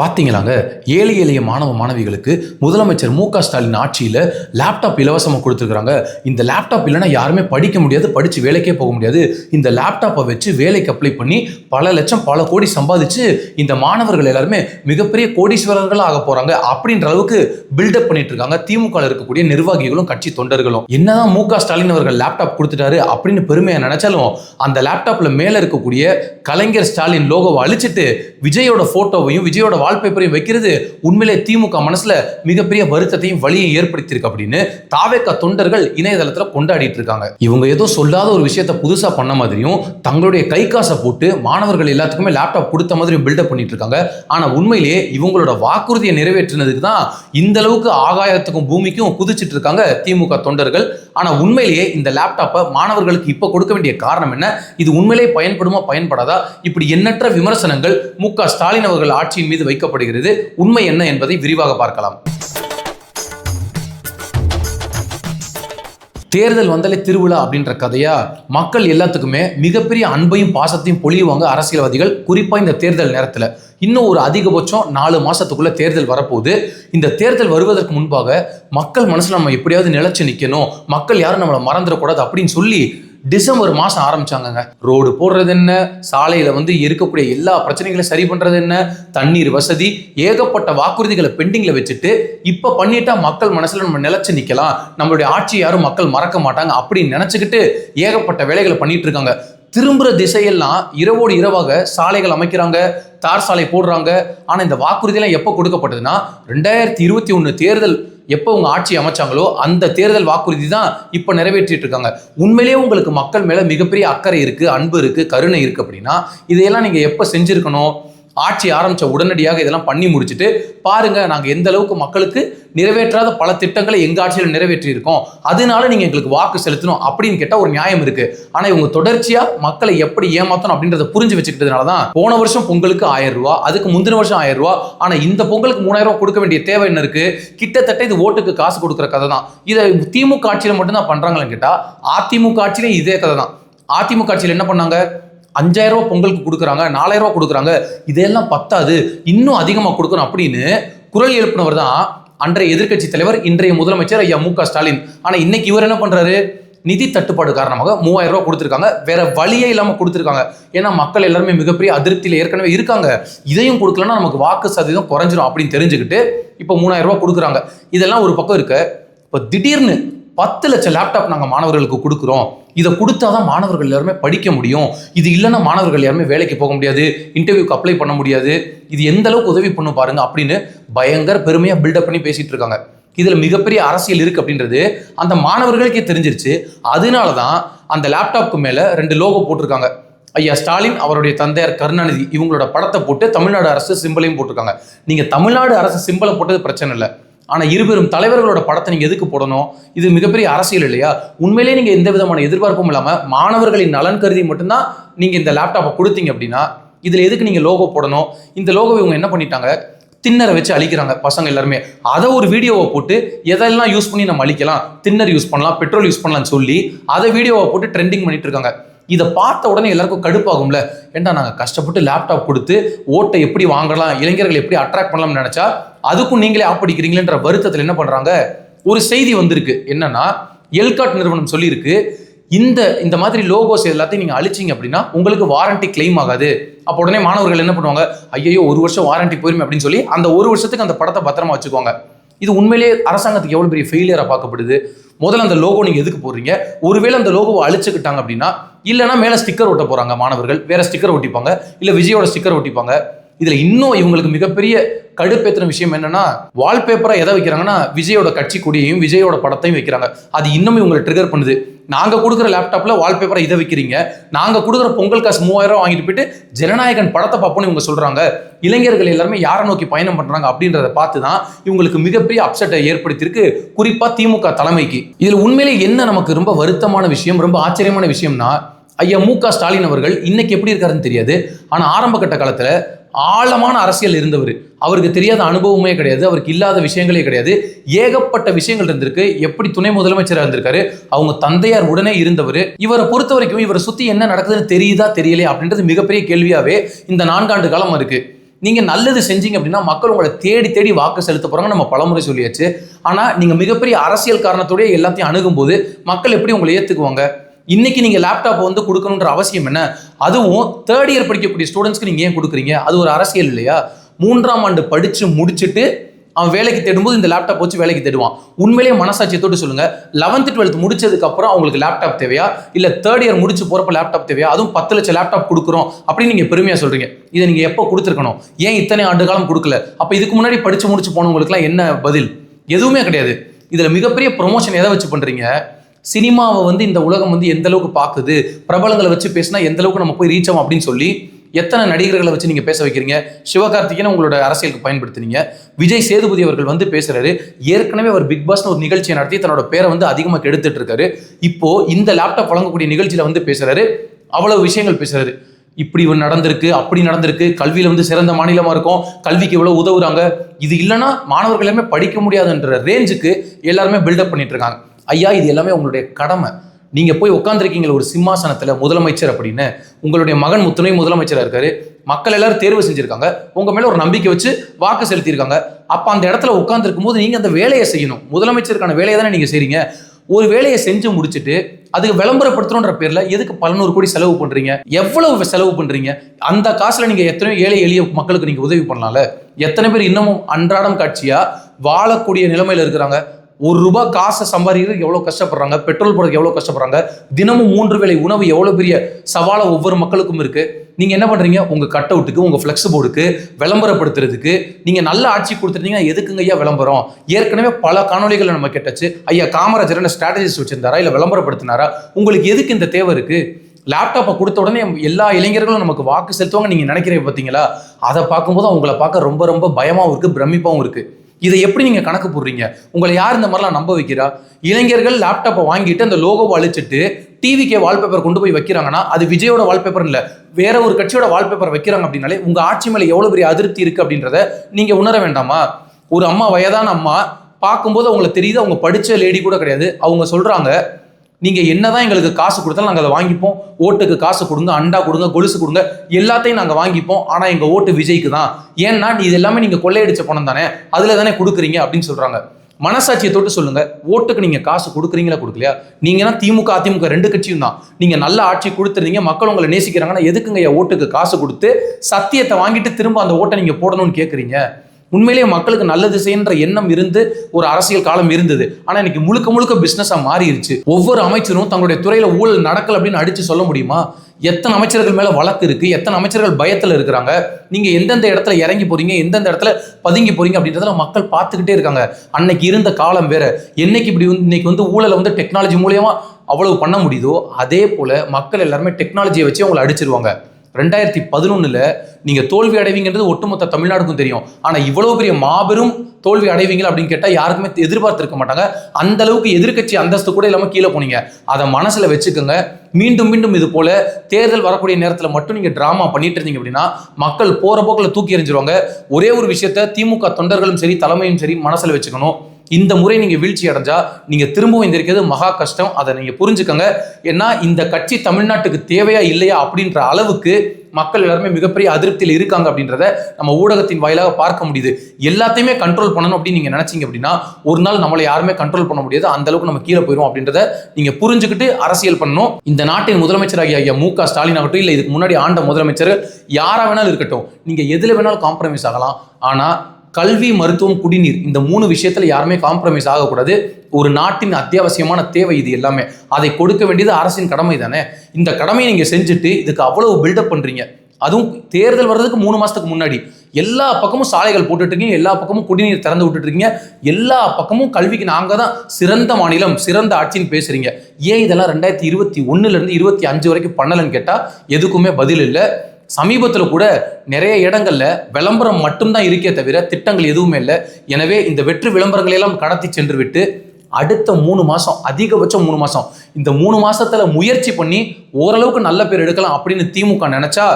பார்த்தீங்களாங்க ஏழை எளிய மாணவ மாணவிகளுக்கு முதலமைச்சர் மு க ஸ்டாலின் ஆட்சியில் லேப்டாப் இலவசமாக கொடுத்துருக்குறாங்க. இந்த லேப்டாப் இல்லைன்னா யாருமே படிக்க முடியாது படித்து வேலைக்கே போக முடியாது. இந்த லேப்டாப்பை வச்சு வேலைக்கு அப்ளை பண்ணி பல லட்சம் பல கோடி சம்பாதிச்சு இந்த மாணவர்கள் எல்லாருமே மிகப்பெரிய கோடீஸ்வரர்களாக ஆக போகிறாங்க அப்படின்ற அளவுக்கு பில்டப் பண்ணிட்டு இருக்காங்க. திமுக இருக்கக்கூடிய நிர்வாகிகளும் கட்சி தொண்டர்களும். என்னதான் மு க ஸ்டாலின் அவர்கள் லேப்டாப் கொடுத்துட்டாரு அப்படின்னு பெருமையாக நினைச்சாலும் அந்த லேப்டாப்பில் மேலே இருக்கக்கூடிய கலைஞர் ஸ்டாலின் லோகோவை அழிச்சிட்டு விஜயோட ஃபோட்டோவையும் விஜயோட வால்பேப்பரையும் வைக்கிறது உண்மையிலே திமுக மனசுல மிகப்பெரிய வருத்தத்தையும் வழியை ஏற்படுத்தியிருக்கு அப்படின்னு தாவேக்கா தொண்டர்கள் இணையதளத்துல கொண்டாடிட்டு இருக்காங்க. இவங்க ஏதோ சொல்லாத ஒரு விஷயத்த புதுசா பண்ண மாதிரியும் தங்களுடைய கை காசை போட்டு மாணவர்கள் எல்லாத்துக்குமே லேப்டாப் கொடுத்த மாதிரியும் பில்டப் பண்ணிட்டு இருக்காங்க. ஆனா உண்மையிலேயே இவங்களோட வாக்குறுதியை நிறைவேற்றினதுக்கு தான் இந்த அளவுக்கு ஆகாயத்துக்கும் பூமிக்கும் குதிச்சிட்டு இருக்காங்க திமுக தொண்டர்கள். ஆனால் உண்மையிலேயே இந்த லேப்டாப்பை மாணவர்களுக்கு இப்போ கொடுக்க வேண்டிய காரணம் என்ன? இது உண்மையிலேயே பயன்படுமா பயன்படாதா? இப்படி எண்ணற்ற விமர்சனங்கள் மு க ஸ்டாலின் அவர்கள் ஆட்சியின் மீது வைக்கப்படுகிறது. உண்மை என்ன என்பதை விரிவாக பார்க்கலாம். தேர்தல் வந்தாலே திருவிழா அப்படின்ற கதையா? மக்கள் எல்லாத்துக்குமே மிகப்பெரிய அன்பையும் பாசத்தையும் பொழியுவாங்க அரசியல்வாதிகள் குறிப்பாக இந்த தேர்தல் நேரத்தில். இன்னும் ஒரு அதிகபட்சம் நாலு மாசத்துக்குள்ள தேர்தல் வரப்போகுது. இந்த தேர்தல் வருவதற்கு முன்பாக மக்கள் மனசுல நம்ம எப்படியாவது நிலைச்சு நிக்கணும். மக்கள் யாரும் நம்மளை மறந்துடக்கூடாது அப்படின்னு சொல்லி டிசம்பர் மாதம் ஆரம்பிச்சாங்கங்க. ரோடு போடுறது என்ன? சாலையில் வந்து இருக்கக்கூடிய எல்லா பிரச்சனைகளையும் சரி பண்ணுறது என்ன? தண்ணீர் வசதி ஏகப்பட்ட வாக்குறுதிகளை பெண்டிங்கில் வச்சுட்டு இப்போ பண்ணிட்டா மக்கள் மனசில் நம்ம நிலச்சி நிற்கலாம் நம்மளுடைய ஆட்சி யாரும் மக்கள் மறக்க மாட்டாங்க அப்படின்னு நினச்சிக்கிட்டு ஏகப்பட்ட வேலைகளை பண்ணிட்டு இருக்காங்க. திரும்புகிற திசையெல்லாம் இரவோடு இரவாக சாலைகள் அமைக்கிறாங்க தார் சாலை போடுறாங்க. ஆனால் இந்த வாக்குறுதியெல்லாம் எப்போ கொடுக்கப்பட்டதுன்னா ரெண்டாயிரத்தி இருபத்தி ஒன்று தேர்தல் எப்போ உங்கள் ஆட்சி அமைச்சாங்களோ அந்த தேர்தல் வாக்குறுதி தான் இப்போ நிறைவேற்றிட்டு இருக்காங்க உண்மையிலேயே உங்களுக்கு மக்கள் மேலே மிகப்பெரிய அக்கறை இருக்குது அன்பு இருக்குது கருணை இருக்குது அப்படின்னா இதையெல்லாம் நீங்கள் எப்போ செஞ்சுருக்கணும்? ஆட்சி ஆரம்பித்த உடனடியாக இதெல்லாம் பண்ணி முடிச்சுட்டு பாருங்கள் நாங்கள் எந்த அளவுக்கு மக்களுக்கு நிறைவேற்றாத பல திட்டங்களை எங்கள் ஆட்சியில் நிறைவேற்றியிருக்கோம். அதனால நீங்கள் எங்களுக்கு வாக்கு செலுத்தணும் அப்படின்னு கேட்டால் ஒரு நியாயம் இருக்குது ஆனால் இவங்க தொடர்ச்சியாக மக்களை எப்படி ஏமாத்தணும் அப்படின்றத புரிஞ்சு வச்சுக்கிட்டதுனால தான் போன வருஷம் பொங்கலுக்கு ஆயிரம் ரூபா அதுக்கு முந்தின வருஷம் ஆயிரம் ரூபா. ஆனால் இந்த பொங்கலுக்கு மூணாயிரம் ரூபா கொடுக்க வேண்டிய தேவை என்ன இருக்குது கிட்டத்தட்ட இது ஓட்டுக்கு காசு கொடுக்குற கதை தான். இதை திமுக ஆட்சியில் மட்டும்தான் பண்ணுறாங்களேன்னு கேட்டால் அதிமுக ஆட்சியிலும் இதே கதை தான். அதிமுக ஆட்சியில் என்ன பண்ணாங்க? அஞ்சாயிரம் ரூபாய் பொங்கலுக்கு கொடுக்குறாங்க நாலாயிரம் ரூபாய் கொடுக்குறாங்க. இதெல்லாம் பத்தாது. இன்னும் அதிகமாக கொடுக்கணும் அப்படின்னு குரல் எழுப்பினவர் தான் அன்றைய எதிர்க்கட்சி தலைவர் இன்றைய முதலமைச்சர் ஐயா மு க ஸ்டாலின். ஆனால் இன்னைக்கு இவர் என்ன பண்றாரு? நிதி தட்டுப்பாடு காரணமாக மூவாயிரம் ரூபாய் கொடுத்துருக்காங்க. வேற வழியே இல்லாமல் கொடுத்துருக்காங்க. ஏன்னா மக்கள் எல்லாருமே மிகப்பெரிய அதிருப்தியில் ஏற்கனவே இருக்காங்க. இதையும் கொடுக்கலன்னா நமக்கு வாக்கு சதவீதம் குறைஞ்சிரும் அப்படின்னு தெரிஞ்சுக்கிட்டு இப்போ மூணாயிரம் ரூபாய் கொடுக்குறாங்க. இதெல்லாம் ஒரு பக்கம் இருக்க. இப்போ திடீர்னு பத்து லட்சம் லேப்டாப் நாங்கள் மாணவர்களுக்கு கொடுக்குறோம். இதை கொடுத்தாதான் மாணவர்கள் எல்லாருமே படிக்க முடியும். இது இல்லைன்னா மாணவர்கள் யாருமே வேலைக்கு போக முடியாது. இன்டர்வியூக்கு அப்ளை பண்ண முடியாது. இது எந்த அளவுக்கு உதவி பண்ணும் பாருங்க அப்படின்னு பயங்கர பெருமையாக பில்டப் பண்ணி பேசிட்டு இருக்காங்க. இதில் மிகப்பெரிய அரசியல் இருக்குது அப்படின்றது அந்த மாணவர்களுக்கே தெரிஞ்சிருச்சு. அதனால தான் அந்த லேப்டாப்க்கு மேலே ரெண்டு லோகோ போட்டிருக்காங்க. ஐயா ஸ்டாலின் அவருடைய தந்தையார் கருணாநிதி இவங்களோட படத்தை போட்டு தமிழ்நாடு அரசு சிம்பிளையும் போட்டிருக்காங்க. நீங்கள் தமிழ்நாடு அரசு சிம்பிளை போட்டது பிரச்சனை இல்லை. ஆனால் இருபெரும் தலைவர்களோட படத்தை நீங்கள் எதுக்கு போடணும்? இது மிகப்பெரிய அரசியல் இல்லையா? உண்மையிலேயே நீங்கள் எந்த விதமான எதிர்பார்ப்பும் இல்லாமல் மாணவர்களின் நலன் கருதி மட்டும்தான் நீங்கள் இந்த லேப்டாப்பை கொடுத்தீங்க அப்படின்னா இதில் எதுக்கு நீங்கள் லோகோ போடணும்? இந்த லோகோ இவங்க என்ன பண்ணிட்டாங்க? தின்னரை வச்சு அழிக்கிறாங்க பசங்க எல்லாருமே. அதை ஒரு வீடியோவை போட்டு எதெல்லாம் யூஸ் பண்ணி நம்ம அழிக்கலாம்? தின்னர் யூஸ் பண்ணலாம் பெட்ரோல் யூஸ் பண்ணலாம்னு சொல்லி அதை வீடியோவை போட்டு ட்ரெண்டிங் பண்ணிட்டு இருக்காங்க. இதை பார்த்த உடனே எல்லாருக்கும் கடுப்பாகும்ல. ஏன்டா நாங்கள் கஷ்டப்பட்டு லேப்டாப் கொடுத்து ஓட்டை எப்படி வாங்கலாம் இளைஞர்கள் எப்படி அட்ராக்ட் பண்ணலாம்னு நினச்சா அதுக்கும் நீங்களே ஆப்படிக்கிறீங்களேன்ற வருத்தத்தில் என்ன பண்ணுறாங்க ஒரு செய்தி வந்திருக்கு. என்னன்னா எல்காட் நிறுவனம் சொல்லியிருக்கு இந்த இந்த மாதிரி லோகோஸ் எல்லாத்தையும் நீங்கள் அழிச்சிங்க அப்படின்னா உங்களுக்கு வாரண்டி கிளைம் ஆகாது. அப்போ உடனே மாணவர்கள் என்ன பண்ணுவாங்க? ஐயோ ஒரு வருஷம் வாரண்டி போயிருமே அப்படின்னு சொல்லி அந்த ஒரு வருஷத்துக்கு அந்த படத்தை பத்திரமா வச்சுக்குவாங்க. இது உண்மையிலேயே அரசாங்கத்துக்கு எவ்வளோ பெரிய ஃபெயிலியராக பார்க்கப்படுது. முதல்ல அந்த லோகோ நீங்கள் எதுக்கு போடுறீங்க? ஒருவேளை அந்த லோகோவை அழிச்சுக்கிட்டாங்க அப்படின்னா இல்லைன்னா மேலே ஸ்டிக்கர் ஒட்ட போகிறாங்க மாணவர்கள். வேறு ஸ்டிக்கர் ஒட்டிப்பாங்க. இல்லை விஜயோட ஸ்டிக்கர் ஒட்டிப்பாங்க. இதில் இன்னும் இவங்களுக்கு மிகப்பெரிய கடுப்பேற்றின விஷயம் என்னன்னா வால்பேப்பரை எதை வைக்கிறாங்கன்னா விஜயோட கட்சி கொடியையும் விஜயோட படத்தையும் வைக்கிறாங்க. அது இன்னும் இவங்களை ட்ரிகர் பண்ணுது. நாங்கள் கொடுக்குற லேப்டாப்பில் வால்பேப்பரை இதை வைக்கிறீங்க. நாங்கள் கொடுக்குற பொங்கல் காசு மூவாயிரம் வாங்கிட்டு போயிட்டு ஜனநாயகன் படத்தை பார்ப்போம்னு இவங்க சொல்கிறாங்க இளைஞர்கள் எல்லாருமே யாரை நோக்கி பயணம் பண்ணுறாங்க அப்படின்றத பார்த்து தான் இவங்களுக்கு மிகப்பெரிய அப்செட்டை ஏற்படுத்தியிருக்கு. குறிப்பாக திமுக தலைமைக்கு. இதில் உண்மையிலே என்ன நமக்கு ரொம்ப வருத்தமான விஷயம் ரொம்ப ஆச்சரியமான விஷயம்னா ஐயா மு க ஸ்டாலின் அவர்கள் இன்னைக்கு எப்படி இருக்காருன்னு தெரியாது. ஆனால் ஆரம்ப கட்ட காலத்தில் ஆழமான அரசியல் இருந்தவர். அவருக்கு தெரியாத அனுபவமே கிடையாது. அவருக்கு இல்லாத விஷயங்களே கிடையாது. ஏகப்பட்ட விஷயங்கள் இருந்திருக்கு. எப்படி துணை முதலமைச்சராக இருந்திருக்காரு? அவங்க தந்தையார் உடனே இருந்தவர். இவரை பொறுத்த வரைக்கும் இவரை சுற்றி என்ன நடக்குதுன்னு தெரியுதா தெரியலையா அப்படின்றது மிகப்பெரிய கேள்வியாகவே இந்த நான்காண்டு காலம் இருக்கு. நீங்கள் நல்லது செஞ்சீங்க அப்படின்னா மக்கள் உங்களை தேடி தேடி வாக்கு செலுத்த போகிறாங்க நம்ம பலமுறை சொல்லியாச்சு. ஆனால் நீங்கள் மிகப்பெரிய அரசியல் காரணத்தோடய எல்லாத்தையும் அணுகும்போது மக்கள் எப்படி உங்களை ஏற்றுக்குவாங்க இன்னைக்கு நீங்க லேப்டாப் வந்து கொடுக்கணுன்ற அவசியம் என்ன? அதுவும் தேர்ட் இயர் படிக்கக்கூடிய ஸ்டூடெண்ட்ஸ்க்கு நீங்க ஏன் கொடுக்குறீங்க? அது ஒரு அரசியல் இல்லையா? மூன்றாம் ஆண்டு படிச்சு முடிச்சுட்டு அவன் வேலைக்கு தேடும்போது இந்த லேப்டாப் வச்சு வேலைக்கு தேடுவான். உண்மையிலேயே மனசாட்சியத்தோடு சொல்லுங்க. லெவன்த் டுவெல்த் முடிச்சதுக்கு அப்புறம் அவங்களுக்கு லேப்டாப் தேவையா? இல்ல தேர்ட் இயர் முடிச்சு போறப்ப லேப்டாப் தேவையா? அதுவும் பத்து லட்சம் லேப்டாப் கொடுக்குறோம் அப்படின்னு நீங்க பெருமையா சொல்றீங்க. இதை நீங்க எப்போ கொடுத்துருக்கணும்? ஏன் இத்தனை ஆண்டு காலம் கொடுக்கல? அப்ப இதுக்கு முன்னாடி படிச்சு முடிச்சு போனவங்களுக்குலாம் என்ன பதில்? எதுவுமே கிடையாது. இதுல மிகப்பெரிய ப்ரொமோஷன் எதை வச்சு பண்றீங்க? சினிமாவை வந்து இந்த உலகம் வந்து எந்த அளவுக்கு பார்க்குது? பிரபலங்களை வச்சு பேசினா எந்த அளவுக்கு நம்ம போய் ரீச் ஆகும் அப்படின்னு சொல்லி எத்தனை நடிகர்களை வச்சு நீங்கள் பேச வைக்கிறீங்க? சிவகார்த்திகேயன் உங்களோட அரசியலுக்கு பயன்படுத்துனீங்க. விஜய் சேதுபதி அவர்கள் வந்து பேசுறாரு. ஏற்கனவே அவர் பிக் பாஸ்னு ஒரு நிகழ்ச்சியை நடத்தி தன்னோட பேரை வந்து அதிகமாக கெடுத்துட்டு இருக்காரு. இப்போ இந்த லேப்டாப் வழங்கக்கூடிய நிகழ்ச்சியில வந்து பேசுறாரு. அவ்வளவு விஷயங்கள் பேசுறாரு. இப்படி ஒன்று நடந்திருக்கு அப்படி நடந்திருக்கு. கல்வியில வந்து சிறந்த மாநிலமா இருக்கும். கல்விக்கு இவ்வளவு உதவுறாங்க. இது இல்லைன்னா மாணவர்கள் எல்லாமே படிக்க முடியாதுன்ற ரேஞ்சுக்கு எல்லாருமே பில்டப் பண்ணிட்டு இருக்காங்க. ஐயா இது எல்லாமே உங்களுடைய கடமை. நீங்கள் போய் உட்காந்துருக்கீங்கள ஒரு சிம்மாசனத்தில் முதலமைச்சர் அப்படின்னு. உங்களுடைய மகன் முத்துணை முதலமைச்சராக இருக்காரு. மக்கள் எல்லாரும் தேர்வு செஞ்சுருக்காங்க. உங்கள் மேலே ஒரு நம்பிக்கை வச்சு வாக்கு செலுத்தியிருக்காங்க. அப்போ அந்த இடத்துல உட்காந்துருக்கும் போது நீங்கள் அந்த வேலையை செய்யணும். முதலமைச்சருக்கான வேலையை தானே நீங்கள் செய்கிறீங்க ஒரு வேலையை செஞ்சு முடிச்சுட்டு அதுக்கு விளம்பரப்படுத்தணுன்ற பேரில் எதுக்கு பல நூறு கோடி செலவு பண்ணுறீங்க எவ்வளவு செலவு பண்ணுறீங்க அந்த காசில் நீங்கள் எத்தனையோ ஏழை எளிய மக்களுக்கு நீங்கள் உதவி பண்ணலாம்ல. எத்தனை பேர் இன்னமும் அன்றாடம் காட்சியாக வாழக்கூடிய நிலைமையில் இருக்கிறாங்க. ஒரு ரூபாய் காசை சம்பாதிக்கிறதுக்கு எவ்வளோ கஷ்டப்படுறாங்க? பெட்ரோல் போடுறதுக்கு எவ்வளோ கஷ்டப்படுறாங்க? தினமும் மூன்று வேளை உணவு எவ்வளோ பெரிய சவாலை ஒவ்வொரு மக்களுக்கும் இருக்குது நீங்கள் என்ன பண்ணுறீங்க உங்கள் கட் அவுட்டுக்கு உங்கள் ஃபிளெக்ஸ் போர்டுக்கு விளம்பரப்படுத்துறதுக்கு நீங்கள் நல்ல ஆட்சி கொடுத்துருந்தீங்கன்னா எதுக்குங்க ஐயா விளம்பரம்? ஏற்கனவே பல காணொலிகளை நம்ம கேட்டாச்சு. ஐயா காமராஜர் என்ன ஸ்ட்ராட்டஜிஸ் வச்சிருந்தாரா? இல்லை விளம்பரப்படுத்தினாரா? உங்களுக்கு எதுக்கு இந்த தேவை இருக்குது லேப்டாப்பை கொடுத்த உடனே எல்லா இளைஞர்களும் நமக்கு வாக்கு செலுத்துவாங்க நீங்கள் நினைக்கிறீங்க பார்த்தீங்களா அதை பார்க்கும்போது அவங்கள பார்க்க ரொம்ப ரொம்ப பயமாகவும் இருக்குது பிரமிப்பாகவும் இருக்குது இதை எப்படி நீங்கள் கணக்கு போடுறீங்க? உங்களை யார் இந்த மாதிரிலாம் நம்ப வைக்கிறா? இளைஞர்கள் லேப்டாப்பை வாங்கிட்டு அந்த லோகோவை அழிச்சிட்டு டிவிக்கே வால்பேப்பர் கொண்டு போய் வைக்கிறாங்கன்னா அது விஜயோட வால்பேப்பர் இல்லை. வேற ஒரு கட்சியோட வால்பேப்பர் வைக்கிறாங்க அப்படின்னாலே உங்கள் ஆட்சி மேலே எவ்வளோ பெரிய அதிருப்தி இருக்குது அப்படின்றத நீங்கள் உணர வேண்டாமா? ஒரு அம்மா வயதான அம்மா பார்க்கும்போது அவங்களுக்கு தெரியுது அவங்க படித்த லேடி கூட கிடையாது. அவங்க சொல்கிறாங்க நீங்க என்னதான் எங்களுக்கு காசு கொடுத்தாலும் நாங்க அதை வாங்கிப்போம். ஓட்டுக்கு காசு கொடுங்க அண்டா கொடுங்க கொலுசு கொடுங்க எல்லாத்தையும் நாங்க வாங்கிப்போம். ஆனா எங்க ஓட்டு விஜய்க்கு தான். ஏன்னா நீ இது எல்லாமே நீங்க கொள்ளையடிச்ச பணம் தானே. அதுல தானே கொடுக்குறீங்க அப்படின்னு சொல்றாங்க. மனசாட்சியை தொட்டு சொல்லுங்க. ஓட்டுக்கு நீங்க காசு கொடுக்குறீங்களா கொடுக்கலையா? நீங்கன்னா திமுக அதிமுக ரெண்டு கட்சியும் தான். நீங்க நல்ல ஆட்சி கொடுத்துருந்தீங்க மக்கள் உங்களை நேசிக்கிறாங்கன்னா எதுக்குங்க ஓட்டுக்கு காசு கொடுத்து சத்தியத்தை வாங்கிட்டு திரும்ப அந்த ஓட்டை நீங்க போடணும்னு கேட்குறீங்க உண்மையிலேயே மக்களுக்கு நல்லது செய்யன்ற எண்ணம் இருந்து ஒரு அரசியல் காலம் இருந்தது. ஆனா இன்னைக்கு முழுக்க முழுக்க பிசினஸா மாறிடுச்சு ஒவ்வொரு அமைச்சரும் தங்களுடைய துறையில ஊழல் நடக்கல அப்படின்னு அடிச்சு சொல்ல முடியுமா? எத்தனை அமைச்சர்கள் மேல வழக்கு இருக்கு? எத்தனை அமைச்சர்கள் பயத்துல இருக்கிறாங்க? நீங்க எந்தெந்த இடத்துல இறங்கி போறீங்க? எந்தெந்த இடத்துல பதுங்கி போறீங்க? அப்படின்றதுல மக்கள் பார்த்துக்கிட்டே இருக்காங்க. அன்னைக்கு இருந்த காலம் வேற. என்னைக்கு இப்படி வந்து இன்னைக்கு வந்து ஊழலை வந்து டெக்னாலஜி மூலயமா அவ்வளவு பண்ண முடியுதோ அதே போல மக்கள் எல்லாருமே டெக்னாலஜியை வச்சு அவங்களை அடிச்சிருவாங்க. ரெண்டாயிரத்தி பதினொன்னுல நீங்க தோல்வி அடைவீங்கன்றது ஒட்டுமொத்த தமிழ்நாடுக்கும் தெரியும். ஆனா இவ்வளவு பெரிய மாபெரும் தோல்வி அடைவீங்களா அப்படின்னு கேட்டா யாருக்குமே எதிர்பார்த்திருக்க மாட்டாங்க. அந்த அளவுக்கு எதிர்க்கட்சி அந்தஸ்து கூட இல்லாம கீழே போனீங்க. அதை மனசுல வச்சுக்கோங்க. மீண்டும் மீண்டும் இது போல தேர்தல் வரக்கூடிய நேரத்துல மட்டும் நீங்க டிராமா பண்ணிட்டு இருந்தீங்க அப்படின்னா மக்கள் போற போக்கில் தூக்கி எறிஞ்சிருவாங்க. ஒரே ஒரு விஷயத்த திமுக தொண்டர்களும் சரி தலைமையும் சரி மனசுல வச்சுக்கணும். இந்த முறை நீங்கள் வீழ்ச்சி அடைஞ்சா நீங்கள் திரும்பவும் எந்திரிக்கிறது மகா கஷ்டம். அதை நீங்கள் புரிஞ்சுக்கங்க. ஏன்னா இந்த கட்சி தமிழ்நாட்டுக்கு தேவையா இல்லையா அப்படின்ற அளவுக்கு மக்கள் எல்லாருமே மிகப்பெரிய அதிருப்தியில் இருக்காங்க அப்படின்றத நம்ம ஊடகத்தின் வாயிலாக பார்க்க முடியுது. எல்லாத்தையுமே கண்ட்ரோல் பண்ணணும் அப்படின்னு நீங்கள் நினச்சிங்க அப்படின்னா ஒரு நாள் நம்மளை யாருமே கண்ட்ரோல் பண்ண முடியாது. அந்த அளவுக்கு நம்ம கீழே போயிடும் அப்படின்றத நீங்கள் புரிஞ்சுக்கிட்டு அரசியல் பண்ணணும். இந்த நாட்டின் முதலமைச்சராகிய ஐயா மு க ஸ்டாலின் ஆகட்டும் இல்லை இதுக்கு முன்னாடி ஆண்ட முதலமைச்சர் யாராக வேணாலும் இருக்கட்டும். நீங்கள் எதில் வேணாலும் காம்ப்ரமைஸ் ஆகலாம். ஆனால் கல்வி மருத்துவம் குடிநீர் இந்த மூணு விஷயத்துல யாருமே காம்ப்ரமைஸ் ஆகக்கூடாது. ஒரு நாட்டின் அத்தியாவசியமான தேவை இது எல்லாமே. அதை கொடுக்க வேண்டியது அரசின் கடமை தானே? இந்த கடமையை நீங்க செஞ்சுட்டு இதுக்கு அவ்வளவு பில்டப் பண்றீங்க. அதுவும் தேர்தல் வர்றதுக்கு மூணு மாசத்துக்கு முன்னாடி. எல்லா பக்கமும் சாலைகள் போட்டுட்டு இருக்கீங்க எல்லா பக்கமும் குடிநீர் திறந்து விட்டுட்டு இருக்கீங்க. எல்லா பக்கமும் கல்விக்கு நாங்க தான் சிறந்த மாநிலம் சிறந்த ஆட்சின்னு பேசுறீங்க. ஏன் இதெல்லாம் ரெண்டாயிரத்தி இருபத்தி ஒன்றுலேருந்து இருந்து இருபத்தி அஞ்சு வரைக்கும் பண்ணலன்னு கேட்டா எதுக்குமே பதில் இல்லை. சமீபத்தில் கூட நிறைய இடங்களில் விளம்பரம் மட்டும்தான் இருக்கே தவிர திட்டங்கள் எதுவுமே இல்லை. எனவே இந்த வெற்று விளம்பரங்களை எல்லாம் கடத்தி சென்று விட்டு அடுத்த மூணு மாதம் அதிகபட்சம் மூணு மாதம் இந்த மூணு மாதத்தில் முயற்சி பண்ணி ஓரளவுக்கு நல்ல பேர் எடுக்கலாம் அப்படின்னு திமுக நினச்சா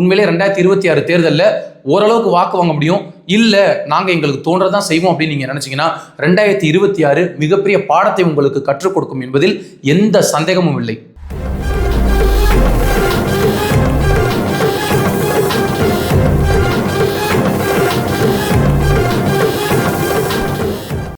உண்மையிலே ரெண்டாயிரத்தி இருபத்தி ஆறு தேர்தலில் ஓரளவுக்கு வாக்கு வாங்க முடியும். இல்லை நாங்கள் எங்களுக்கு தோன்றதான் செய்வோம் அப்படின்னு நீங்கள் நினச்சிங்கன்னா ரெண்டாயிரத்தி இருபத்தி ஆறு மிகப்பெரிய பாடத்தை உங்களுக்கு கற்றுக் கொடுக்கும் என்பதில் எந்த சந்தேகமும் இல்லை.